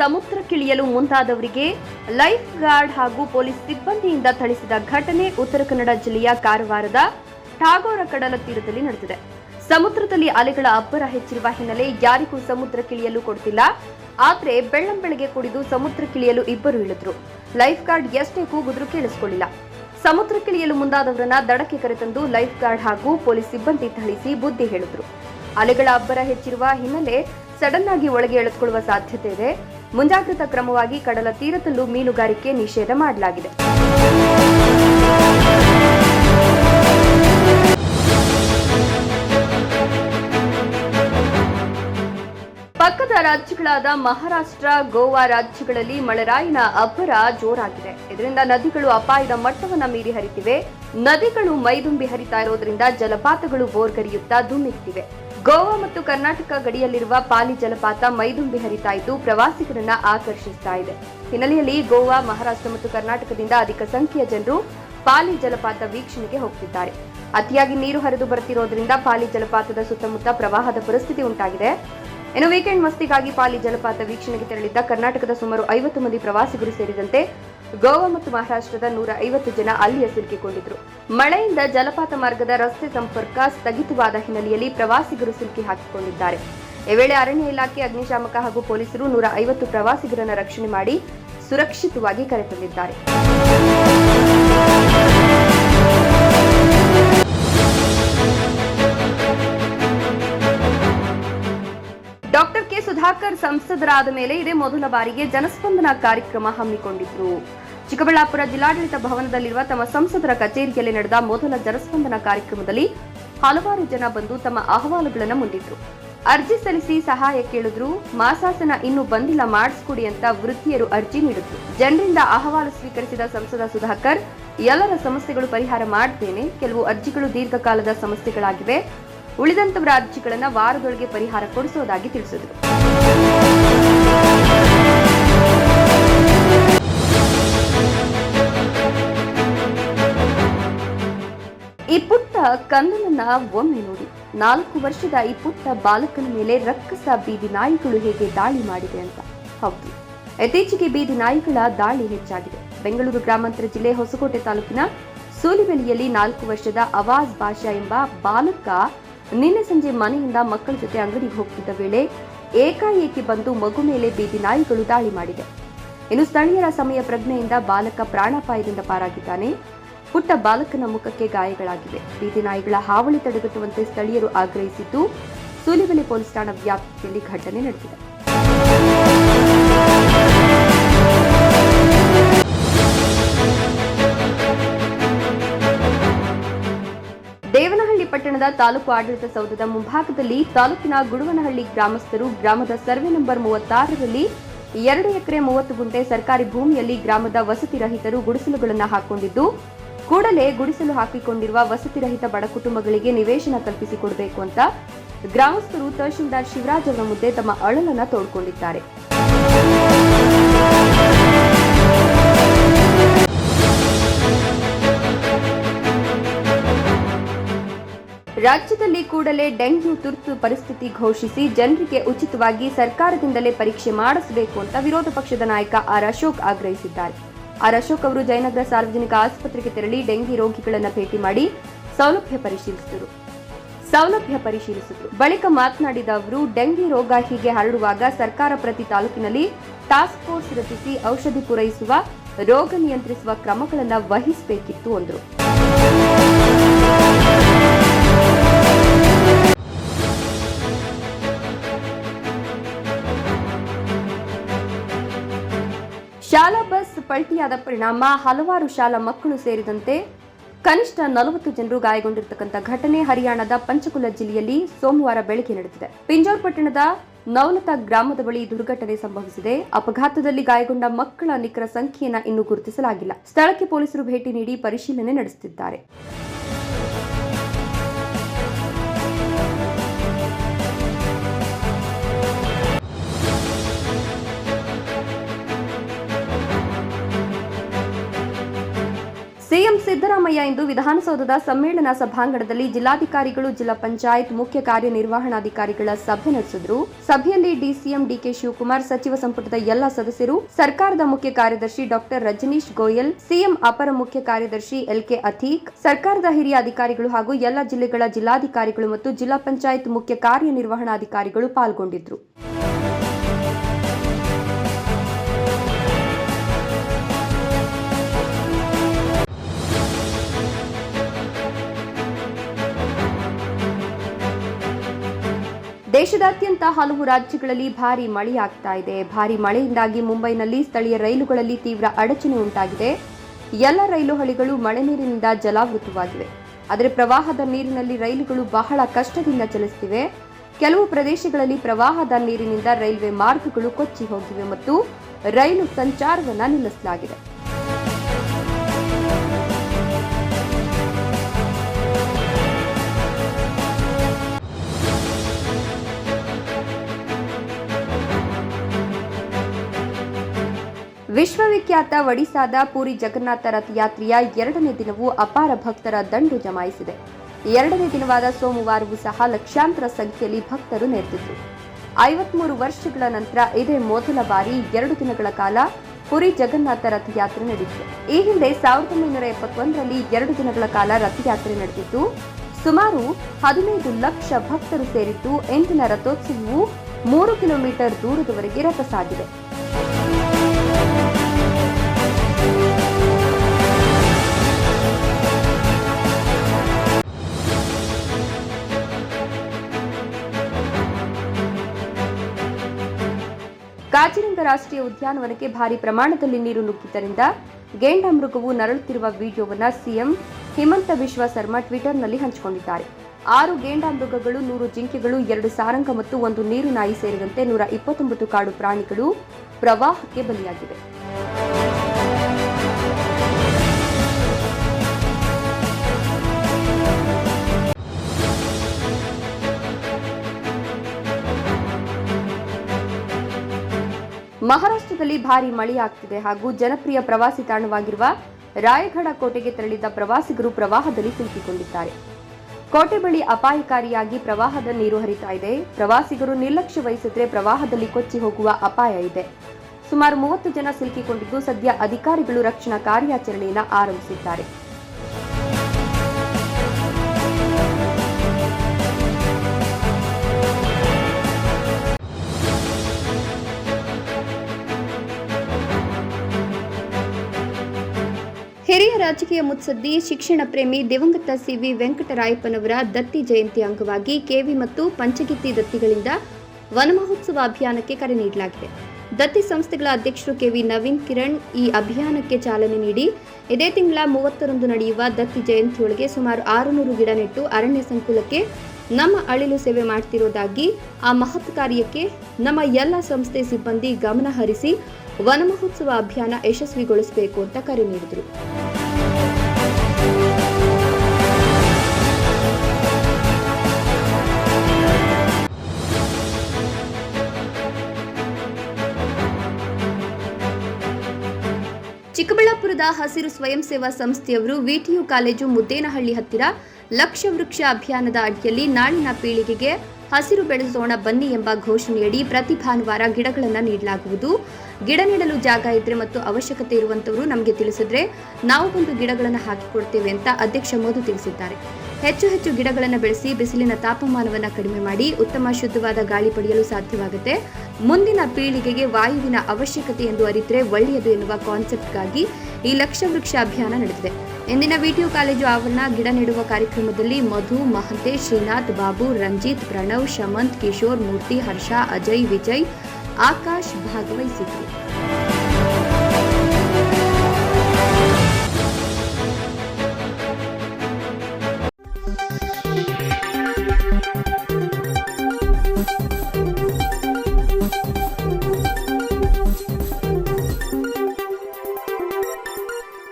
ಸಮುದ್ರಕ್ಕಿಳಿಯಲು ಮುಂದಾದವರಿಗೆ life guard ಹಾಗೂ police ಸಿಬ್ಬಂದಿಯಿಂದ ಥಳಿಸಿದ ಘಟನೆ ಉತ್ತರ ಕನ್ನಡ ಜಿಲ್ಲೆಯ ಕಾರವಾರದ ಠಾಗೋರ ಕಡಲ ತೀರದಲ್ಲಿ ನಡೆದಿದೆ. ಸಮುದ್ರದಲ್ಲಿ ಅಲೆಗಳ ಅಬ್ಬರ ಹೆಚ್ಚಿರುವ ಹಿನ್ನೆಲೆ ಯಾರಿಗೂ ಸಮುದ್ರಕ್ಕಿಳಿಯಲು ಕೊಡ್ತಿಲ್ಲ. ಆದರೆ ಬೆಳ್ಳಂಬೆಳಗ್ಗೆ ಕುಡಿದು ಸಮುದ್ರಕ್ಕಿಳಿಯಲು ಇಬ್ಬರು ಇಳಿದ್ರು. ಲೈಫ್ ಗಾರ್ಡ್ ಎಷ್ಟೇ ಕೂಗಿದ್ರು ಕೇಳಿಸಿಕೊಳ್ಳಿಲ್ಲ. ಸಮುದ್ರಕ್ಕಿಳಿಯಲು ಮುಂದಾದವರನ್ನ ದಡಕ್ಕೆ ಕರೆತಂದು ಲೈಫ್ ಗಾರ್ಡ್ ಹಾಗೂ ಪೊಲೀಸ್ ಸಿಬ್ಬಂದಿ ಥಳಿಸಿ ಬುದ್ಧಿ ಹೇಳಿದ್ರು. ಅಲೆಗಳ ಅಬ್ಬರ ಹೆಚ್ಚಿರುವ ಹಿನ್ನೆಲೆ ಸಡನ್ ಆಗಿ ಒಳಗೆ ಎಳೆದುಕೊಳ್ಳುವ ಸಾಧ್ಯತೆ ಇದೆ. ಮುಂಜಾಗ್ರತಾ ಕ್ರಮವಾಗಿ ಕಡಲ ತೀರದಲ್ಲೂ ಮೀನುಗಾರಿಕೆ ನಿಷೇಧ ಮಾಡಲಾಗಿದೆ. ಪಕ್ಕದ ರಾಜ್ಯಗಳಾದ ಮಹಾರಾಷ್ಟ್ರ, ಗೋವಾ ರಾಜ್ಯಗಳಲ್ಲಿ ಮಳೆರಾಯಿನ ಅಬ್ಬರ ಜೋರಾಗಿದೆ. ಇದರಿಂದ ನದಿಗಳು ಅಪಾಯದ ಮಟ್ಟವನ್ನು ಮೀರಿ ಹರಿತಿವೆ. ನದಿಗಳು ಮೈದುಂಬಿ ಹರಿತಾ ಇರೋದ್ರಿಂದ ಜಲಪಾತಗಳು ಬೋರ್ಗರಿಯುತ್ತಾ ಧುಮ್ಮಿಕ್ತಿವೆ ಗೋವಾ ಮತ್ತು ಕರ್ನಾಟಕ ಗಡಿಯಲ್ಲಿರುವ ಪಾಲಿ ಜಲಪಾತ ಮೈದುಂಬಿ ಹರಿತಾ ಇದ್ದು ಪ್ರವಾಸಿಗರನ್ನ ಆಕರ್ಷಿಸ್ತಾ ಇದೆ. ಹಿನ್ನೆಲೆಯಲ್ಲಿ ಗೋವಾ, ಮಹಾರಾಷ್ಟ್ರ ಮತ್ತು ಕರ್ನಾಟಕದಿಂದ ಅಧಿಕ ಸಂಖ್ಯೆಯ ಜನರು ಪಾಲಿ ಜಲಪಾತ ವೀಕ್ಷಣೆಗೆ ಹೋಗ್ತಿದ್ದಾರೆ. ಅತಿಯಾಗಿ ನೀರು ಹರಿದು ಬರುತ್ತಿರೋದ್ರಿಂದ ಪಾಲಿ ಜಲಪಾತದ ಸುತ್ತಮುತ್ತ ಪ್ರವಾಹದ ಪರಿಸ್ಥಿತಿ ಉಂಟಾಗಿದೆ. ಇನ್ನು ವೀಕೆಂಡ್ ಮಸ್ತಿಗಾಗಿ ಪಾಲಿ ಜಲಪಾತ ವೀಕ್ಷಣೆಗೆ ತೆರಳಿದ್ದ ಕರ್ನಾಟಕದ ಸುಮಾರು ಐವತ್ತು ಮಂದಿ ಪ್ರವಾಸಿಗರು ಸೇರಿದಂತೆ ಗೋವಾ ಮತ್ತು ಮಹಾರಾಷ್ಟ್ರದ ನೂರ ಐವತ್ತು ಜನ ಅಲ್ಲಿಯ ಸಿಲುಕಿಕೊಂಡಿದ್ರು. ಮಳೆಯಿಂದ ಜಲಪಾತ ಮಾರ್ಗದ ರಸ್ತೆ ಸಂಪರ್ಕ ಸ್ಥಗಿತವಾದ ಹಿನ್ನೆಲೆಯಲ್ಲಿ ಪ್ರವಾಸಿಗರು ಸಿಲುಕಿ ಹಾಕಿಕೊಂಡಿದ್ದಾರೆ. ಈ ವೇಳೆ ಅರಣ್ಯ ಇಲಾಖೆ, ಅಗ್ನಿಶಾಮಕ ಹಾಗೂ ಪೊಲೀಸರು ನೂರ ಐವತ್ತು ಪ್ರವಾಸಿಗರನ್ನು ರಕ್ಷಣೆ ಮಾಡಿ ಸುರಕ್ಷಿತವಾಗಿ ಕರೆತಂದಿದ್ದಾರೆ ಡಾಕ್ಟರ್ ಕೆ. ಸುಧಾಕರ್ ಸಂಸದರಾದ ಮೇಲೆ ಇದೇ ಮೊದಲ ಬಾರಿಗೆ ಜನಸ್ಪಂದನ ಕಾರ್ಯಕ್ರಮ ಹಮ್ಮಿಕೊಂಡಿದ್ರು. ಚಿಕ್ಕಬಳ್ಳಾಪುರ ಜಿಲ್ಲಾಡಳಿತ ಭವನದಲ್ಲಿರುವ ತಮ್ಮ ಸಂಸದರ ಕಚೇರಿಯಲ್ಲಿ ನಡೆದ ಮೊದಲ ಜನಸ್ಪಂದನ ಕಾರ್ಯಕ್ರಮದಲ್ಲಿ ಹಲವಾರು ಜನ ಬಂದು ತಮ್ಮ ಅಹವಾಲುಗಳನ್ನು ಮುಂದಿದ್ರು ಅರ್ಜಿ ಸಲ್ಲಿಸಿ ಸಹಾಯ ಕೇಳಿದ್ರು, ಮಾಸಾಸನ ಇನ್ನೂ ಬಂದಿಲ್ಲ, ಮಾಡಿಸ್ಕೊಡಿ ಅಂತ ವೃತ್ತಿಯರು ಅರ್ಜಿ ನೀಡಿದ್ರು. ಜನರಿಂದ ಅಹವಾಲು ಸ್ವೀಕರಿಸಿದ ಸಂಸದ ಸುಧಾಕರ್, ಎಲ್ಲರ ಸಮಸ್ಯೆಗಳು ಪರಿಹಾರ ಮಾಡ್ತೇನೆ, ಕೆಲವು ಅರ್ಜಿಗಳು ದೀರ್ಘಕಾಲದ ಸಮಸ್ಯೆಗಳಾಗಿವೆ ಉಳಿದಂತವರ ಅರ್ಜಿಗಳನ್ನು ವಾರದೊಳಗೆ ಪರಿಹಾರ ಕೊಡಿಸುವುದಾಗಿ ತಿಳಿಸಿದ್ರು. ಈ ಪುಟ್ಟ ಕಂದನನ್ನ ಒಮ್ಮೆ ನೋಡಿ. ನಾಲ್ಕು ವರ್ಷದ ಈ ಪುಟ್ಟ ಬಾಲಕನ ಮೇಲೆ ರಕ್ಕಸ ಬೀದಿ ನಾಯಿಗಳು ಹೇಗೆ ದಾಳಿ ಮಾಡಿದೆ ಅಂತ. ಹೌದು. ಇತ್ತೀಚೆಗೆ ಬೀದಿ ನಾಯಿಗಳ ದಾಳಿ ಹೆಚ್ಚಾಗಿದೆ. ಬೆಂಗಳೂರು ಗ್ರಾಮಾಂತರ ಜಿಲ್ಲೆ ಹೊಸಕೋಟೆ ತಾಲೂಕಿನ ಸೂಲಿಬೆಲಿಯಲ್ಲಿ ನಾಲ್ಕು ವರ್ಷದ ಅವಾಜ್ ಭಾಷಾ ಎಂಬ ಬಾಲಕ ನಿನ್ನೆ ಸಂಜೆ ಮನೆಯಿಂದ ಮಕ್ಕಳ ಜೊತೆ ಅಂಗಡಿಗೆ ಹೋಗ್ತಿದ್ದ ವೇಳೆ ಏಕಾಏಕಿ ಬಂದು ಮಗು ಮೇಲೆ ಬೀದಿ ನಾಯಿಗಳು ದಾಳಿ ಮಾಡಿದೆ. ಇನ್ನು ಸ್ಥಳೀಯರ ಸಮಯ ಪ್ರಜ್ಞೆಯಿಂದ ಬಾಲಕ ಪ್ರಾಣಾಪಾಯದಿಂದ ಪಾರಾಗಿದ್ದಾನೆ. ಪುಟ್ಟ ಬಾಲಕನ ಮುಖಕ್ಕೆ ಗಾಯಗಳಾಗಿವೆ. ಬೀದಿ ನಾಯಿಗಳ ಹಾವಳಿ ತಡೆಗಟ್ಟುವಂತೆ ಸ್ಥಳೀಯರು ಆಗ್ರಹಿಸಿದ್ದು, ಸೂಲಿಬೆಲೆ ಪೊಲೀಸ್ ಠಾಣಾ ವ್ಯಾಪ್ತಿಯಲ್ಲಿ ಘಟನೆ ನಡೆದಿದೆ. ದೇವನಹಳ್ಳಿ ಪಟ್ಟಣದ ತಾಲೂಕು ಆಡಳಿತ ಸೌಧದ ಮುಂಭಾಗದಲ್ಲಿ ತಾಲೂಕಿನ ಗುಡುವನಹಳ್ಳಿ ಗ್ರಾಮಸ್ಥರು ಗ್ರಾಮದ ಸರ್ವೆ ನಂಬರ್ ಮೂವತ್ತಾರರಲ್ಲಿ ಎರಡು ಎಕರೆ ಮೂವತ್ತು ಗುಂಟೆ ಸರ್ಕಾರಿ ಭೂಮಿಯಲ್ಲಿ ಗ್ರಾಮದ ವಸತಿ ರಹಿತರು ಗುಡಿಸಲುಗಳನ್ನು ಹಾಕೊಂಡಿದ್ದು ಕೂಡಲೇ ಗುಡಿಸಲು ಹಾಕಿಕೊಂಡಿರುವ ವಸತಿ ರಹಿತ ಬಡ ಕುಟುಂಬಗಳಿಗೆ ನಿವೇಶನ ಕಲ್ಪಿಸಿಕೊಡಬೇಕು ಅಂತ ಗ್ರಾಮಸ್ಥರು ತಹಶೀಲ್ದಾರ್ ಶಿವರಾಜ್ ಅವರ ಮುಂದೆ ತಮ್ಮ ಅಳಲನ್ನು ತೋಡ್ಕೊಂಡಿದ್ದಾರೆ. ರಾಜ್ಯದಲ್ಲಿ ಕೂಡಲೇ ಡೆಂಗ್ಯೂ ತುರ್ತು ಪರಿಸ್ಥಿತಿ ಘೋಷಿಸಿ ಜನರಿಗೆ ಉಚಿತವಾಗಿ ಸರ್ಕಾರದಿಂದಲೇ ಪರೀಕ್ಷೆ ಮಾಡಿಸಬೇಕು ಅಂತ ವಿರೋಧ ಪಕ್ಷದ ನಾಯಕ ಆರ್ ಅಶೋಕ್ ಆಗ್ರಹಿಸಿದ್ದಾರೆ. ಆರ್ ಅಶೋಕ್ ಅವರು ಜಯನಗರ ಸಾರ್ವಜನಿಕ ಆಸ್ಪತ್ರೆಗೆ ತೆರಳಿ ಡೆಂಗಿ ರೋಗಿಗಳನ್ನು ಭೇಟಿ ಮಾಡಿ ಸೌಲಭ್ಯ ಪರಿಶೀಲಿಸಿದರು. ಸೌಲಭ್ಯ ಪರಿಶೀಲಿಸಿದರು. ಬಳಿಕ ಮಾತನಾಡಿದ ಅವರು, ಡೆಂಗಿ ರೋಗ ಹೀಗೆ ಹರಡುವಾಗ ಸರ್ಕಾರ ಪ್ರತಿ ತಾಲೂಕಿನಲ್ಲಿ ಟಾಸ್ಕ್ ಫೋರ್ಸ್ ರಚಿಸಿ ಔಷಧಿ ಪೂರೈಸುವ, ರೋಗ ನಿಯಂತ್ರಿಸುವ ಕ್ರಮಗಳನ್ನು ವಹಿಸಬೇಕಿತ್ತು ಅಂದರು. ಶಾಲಾ ಬಸ್ ಪಲ್ಟಿಯಾದ ಪರಿಣಾಮ ಹಲವಾರು ಶಾಲಾ ಮಕ್ಕಳು ಸೇರಿದಂತೆ ಕನಿಷ್ಠ ನಲವತ್ತು ಜನರು ಗಾಯಗೊಂಡಿರತಕ್ಕಂಥ ಘಟನೆ ಹರಿಯಾಣದ ಪಂಚಕುಲ ಜಿಲ್ಲೆಯಲ್ಲಿ ಸೋಮವಾರ ಬೆಳಗ್ಗೆ ನಡೆದಿದೆ. ಪಿಂಜೋರ್ ಪಟ್ಟಣದ ನವಲತಾ ಗ್ರಾಮದ ಬಳಿ ದುರ್ಘಟನೆ ಸಂಭವಿಸಿದೆ. ಅಪಘಾತದಲ್ಲಿ ಗಾಯಗೊಂಡ ಮಕ್ಕಳ ನಿಖರ ಸಂಖ್ಯೆಯನ್ನು ಇನ್ನೂ ಗುರುತಿಸಲಾಗಿಲ್ಲ. ಸ್ಥಳಕ್ಕೆ ಪೊಲೀಸರು ಭೇಟಿ ನೀಡಿ ಪರಿಶೀಲನೆ ನಡೆಸುತ್ತಿದ್ದಾರೆ. ಸಿದ್ದರಾಮಯ್ಯ ಇಂದು ವಿಧಾನಸೌಧದ ಸಮ್ಮೇಳನ ಸಭಾಂಗಣದಲ್ಲಿ ಜಿಲ್ಲಾಧಿಕಾರಿಗಳು, ಜಿಲ್ಲಾ ಪಂಚಾಯತ್ ಮುಖ್ಯ ಕಾರ್ಯನಿರ್ವಹಣಾಧಿಕಾರಿಗಳ ಸಭೆ ನಡೆಸಿದ್ರು. ಸಭೆಯಲ್ಲಿ ಡಿಸಿಎಂ ಡಿಕೆ ಶಿವಕುಮಾರ್, ಸಚಿವ ಸಂಪುಟದ ಎಲ್ಲ ಸದಸ್ಯರು, ಸರ್ಕಾರದ ಮುಖ್ಯ ಕಾರ್ಯದರ್ಶಿ ಡಾಕ್ಟರ್ ರಜನೀಶ್ ಗೋಯಲ್, ಸಿಎಂ ಅಪರ ಮುಖ್ಯ ಕಾರ್ಯದರ್ಶಿ ಎಲ್ಕೆ ಅಥೀಕ್ ಸರ್ಕಾರದ ಹಿರಿಯ ಅಧಿಕಾರಿಗಳು ಹಾಗೂ ಎಲ್ಲ ಜಿಲ್ಲೆಗಳ ಜಿಲ್ಲಾಧಿಕಾರಿಗಳು ಮತ್ತು ಜಿಲ್ಲಾ ಪಂಚಾಯತ್ ಮುಖ್ಯ ಕಾರ್ಯನಿರ್ವಹಣಾಧಿಕಾರಿಗಳು ಪಾಲ್ಗೊಂಡಿದ್ರು ದೇಶದಾದ್ಯಂತ ಹಲವು ರಾಜ್ಯಗಳಲ್ಲಿ ಭಾರಿ ಮಳೆಯಾಗ್ತಾ ಇದೆ. ಭಾರಿ ಮಳೆಯಿಂದಾಗಿ ಮುಂಬೈನಲ್ಲಿ ಸ್ಥಳೀಯ ರೈಲುಗಳಲ್ಲಿ ತೀವ್ರ ಅಡಚಣೆ ಉಂಟಾಗಿದೆ. ಎಲ್ಲ ರೈಲು ಹಳಿಗಳು ಮಳೆ ನೀರಿನಿಂದ ಜಲಾವೃತವಾಗಿವೆ. ಆದರೆ ಪ್ರವಾಹದ ನೀರಿನಲ್ಲಿ ರೈಲುಗಳು ಬಹಳ ಕಷ್ಟದಿಂದ ಚಲಿಸುತ್ತಿವೆ. ಕೆಲವು ಪ್ರದೇಶಗಳಲ್ಲಿ ಪ್ರವಾಹದ ನೀರಿನಿಂದ ರೈಲ್ವೆ ಮಾರ್ಗಗಳು ಕೊಚ್ಚಿ ಹೋಗಿವೆ ಮತ್ತು ರೈಲು ಸಂಚಾರವನ್ನು ನಿಲ್ಲಿಸಲಾಗಿದೆ. ವಿಶ್ವವಿಖ್ಯಾತ ಒಡಿಸಾದ ಪುರಿ ಜಗನ್ನಾಥ ರಥಯಾತ್ರೆಯ ಎರಡನೇ ದಿನವೂ ಅಪಾರ ಭಕ್ತರ ದಂಡು ಜಮಾಯಿಸಿದೆ. ಎರಡನೇ ದಿನವಾದ ಸೋಮವಾರವೂ ಸಹ ಲಕ್ಷಾಂತರ ಸಂಖ್ಯೆಯಲ್ಲಿ ಭಕ್ತರು ನೆರೆದಿದ್ದರು ಐವತ್ಮೂರು ವರ್ಷಗಳ ನಂತರ ಇದೇ ಮೊದಲ ಬಾರಿ ಎರಡು ದಿನಗಳ ಕಾಲ ಪುರಿ ಜಗನ್ನಾಥ ರಥಯಾತ್ರೆ ನಡೆಯಿತು ಈ ಹಿಂದೆ ಸಾವಿರದ ಒಂಬೈನೂರ ಎಪ್ಪತ್ತೊಂದರಲ್ಲಿ ಎರಡು ದಿನಗಳ ಕಾಲ ರಥಯಾತ್ರೆ ನಡೆದಿತ್ತು ಸುಮಾರು ಹದಿನೈದು ಲಕ್ಷ ಭಕ್ತರು ಸೇರಿದ್ದು, ಎಂದಿನ ರಥೋತ್ಸವವು ಮೂರು ಕಿಲೋಮೀಟರ್ ದೂರದವರೆಗೆ ರಥ ಸಾಗಿದೆ. ಕಾಜಿರಂಗ ರಾಷ್ಟ್ರೀಯ ಉದ್ಯಾನವನಕ್ಕೆ ಭಾರಿ ಪ್ರಮಾಣದಲ್ಲಿ ನೀರು ನುಗ್ಗಿದ್ದರಿಂದ ಗೇಂಡ ಮೃಗವು ನರಳುತ್ತಿರುವ ವಿಡಿಯೋವನ್ನ ಸಿಎಂ ಹಿಮಂತ ವಿಶ್ವ ಶರ್ಮಾ ಟ್ವಿಟರ್ನಲ್ಲಿ ಹಂಚಿಕೊಂಡಿದ್ದಾರೆ. ಆರು ಗೇಂಡ ಮೃಗಗಳು, ನೂರು ಜಿಂಕೆಗಳು, ಎರಡು ಸಾರಂಗ ಮತ್ತು ಒಂದು ನೀರು ನಾಯಿ ಸೇರಿದಂತೆ ನೂರ ಇಪ್ಪತ್ತೊಂಬತ್ತು ಕಾಡು ಪ್ರಾಣಿಗಳು ಪ್ರವಾಹಕ್ಕೆ ಬಲಿಯಾಗಿವೆ. ಮಹಾರಾಷ್ಟ್ರದಲ್ಲಿ ಭಾರಿ ಮಳೆಯಾಗ್ತಿದೆ ಹಾಗೂ ಜನಪ್ರಿಯ ಪ್ರವಾಸಿ ತಾಣವಾಗಿರುವ ರಾಯಗಢ ಕೋಟೆಗೆ ತೆರಳಿದ್ದ ಪ್ರವಾಸಿಗರು ಪ್ರವಾಹದಲ್ಲಿ ಸಿಲುಕಿಕೊಂಡಿದ್ದಾರೆ. ಕೋಟೆ ಬಳಿ ಅಪಾಯಕಾರಿಯಾಗಿ ಪ್ರವಾಹದ ನೀರು ಹರಿತಾ ಇದೆ. ಪ್ರವಾಸಿಗರು ನಿರ್ಲಕ್ಷ್ಯ ವಹಿಸಿದ್ರೆ ಪ್ರವಾಹದಲ್ಲಿ ಕೊಚ್ಚಿ ಹೋಗುವ ಅಪಾಯ ಇದೆ. ಸುಮಾರು ಮೂವತ್ತು ಜನ ಸಿಲುಕಿಕೊಂಡಿದ್ದು ಸದ್ಯ ಅಧಿಕಾರಿಗಳು ರಕ್ಷಣಾ ಕಾರ್ಯಾಚರಣೆಯನ್ನು ಆರಂಭಿಸಿದ್ದಾರೆ. ಹಿರಿಯ ರಾಜಕೀಯ ಮುತ್ಸದ್ದಿ ಶಿಕ್ಷಣ ಪ್ರೇಮಿ ದಿವಂಗತ ಸಿವಿ ವೆಂಕಟರಾಯಪ್ಪನವರ ದತ್ತಿ ಜಯಂತಿ ಅಂಗವಾಗಿ ಕೆವಿ ಮತ್ತು ಪಂಚಗಿತ್ತಿ ದತ್ತಿಗಳಿಂದ ವನಮಹೋತ್ಸವ ಅಭಿಯಾನಕ್ಕೆ ಕರೆ ನೀಡಲಾಗಿದೆ. ದತ್ತಿ ಸಂಸ್ಥೆಗಳ ಅಧ್ಯಕ್ಷರು ಕೆವಿ ನವೀನ್ ಕಿರಣ್ ಈ ಅಭಿಯಾನಕ್ಕೆ ಚಾಲನೆ ನೀಡಿ, ಇದೇ ತಿಂಗಳ ಮೂವತ್ತರಂದು ನಡೆಯುವ ದತ್ತಿ ಜಯಂತಿಯೊಳಗೆ ಸುಮಾರು ಆರುನೂರು ಗಿಡ ನೆಟ್ಟು ಅರಣ್ಯ ಸಂಕುಲಕ್ಕೆ ನಮ್ಮ ಅಳಿಲು ಸೇವೆ ಮಾಡ್ತಿರೋದಾಗಿ, ಆ ಮಹತ್ ಕಾರ್ಯಕ್ಕೆ ನಮ್ಮ ಎಲ್ಲ ಸಂಸ್ಥೆ ಸಿಬ್ಬಂದಿ ಗಮನ ಹರಿಸಿ ವನಮಹೋತ್ಸವ ಅಭಿಯಾನ ಯಶಸ್ವಿಗೊಳಿಸಬೇಕು ಅಂತ ಕರೆ ನೀಡಿದರು. ಚಿಕ್ಕಬಳ್ಳಾಪುರದ ಹಸಿರು ಸ್ವಯಂ ಸೇವಾ ಸಂಸ್ಥೆಯವರು ವಿಟಿಯು ಕಾಲೇಜು ಮುದ್ದೇನಹಳ್ಳಿ ಹತ್ತಿರ ಲಕ್ಷ ವೃಕ್ಷ ಅಭಿಯಾನದ ಅಡಿಯಲ್ಲಿ ನಾಳಿನ ಪೀಳಿಗೆಗೆ ಹಸಿರು ಬೆಳೆಸೋಣ ಬನ್ನಿ ಎಂಬ ಘೋಷಣೆಯಡಿ ಪ್ರತಿ ಭಾನುವಾರ ಗಿಡಗಳನ್ನು ನೀಡಲಾಗುವುದು. ಗಿಡ ನೆಡಲು ಜಾಗ ಇದ್ರೆ ಮತ್ತು ಅವಶ್ಯಕತೆ ಇರುವಂತವರು ನಮಗೆ ತಿಳಿಸಿದ್ರೆ ನಾವು ಒಂದು ಗಿಡಗಳನ್ನು ಹಾಕಿಕೊಡ್ತೇವೆ ಅಂತ ಅಧ್ಯಕ್ಷ ಮೋದಿ ತಿಳಿಸಿದ್ದಾರೆ. ಹೆಚ್ಚು ಹೆಚ್ಚು ಗಿಡಗಳನ್ನು ಬೆಳೆಸಿ ಬಿಸಿಲಿನ ತಾಪಮಾನವನ್ನು ಕಡಿಮೆ ಮಾಡಿ ಉತ್ತಮ ಶುದ್ಧವಾದ ಗಾಳಿ ಪಡೆಯಲು ಸಾಧ್ಯವಾಗುತ್ತೆ. ಮುಂದಿನ ಪೀಳಿಗೆಗೆ ವಾಯುವಿನ ಅವಶ್ಯಕತೆ ಎಂದು ಅರಿತರೆ ಒಳ್ಳೆಯದು ಎನ್ನುವ ಕಾನ್ಸೆಪ್ಟ್ಗಾಗಿ ಈ ಲಕ್ಷ ವೃಕ್ಷ ಅಭಿಯಾನ ನಡೆದಿದೆ. ಇಂದಿನ ವಿಟಿಯು ಕಾಲೇಜು ಆವರಣ, ಗಿಡ ನೆಡುವ ಕಾರ್ಯಕ್ರಮದಲ್ಲಿ ಮಧು ಮಹಂತೇಶ್ ಶ್ರೀನಾಥ್, ಬಾಬು, ರಂಜಿತ್, ಪ್ರಣವ್, ಶಮಂತ್, ಕಿಶೋರ್, ಮೂರ್ತಿ, ಹರ್ಷ, ಅಜಯ್, ವಿಜಯ್, ಆಕಾಶ್ ಭಾಗವಹಿಸಿದ್ರು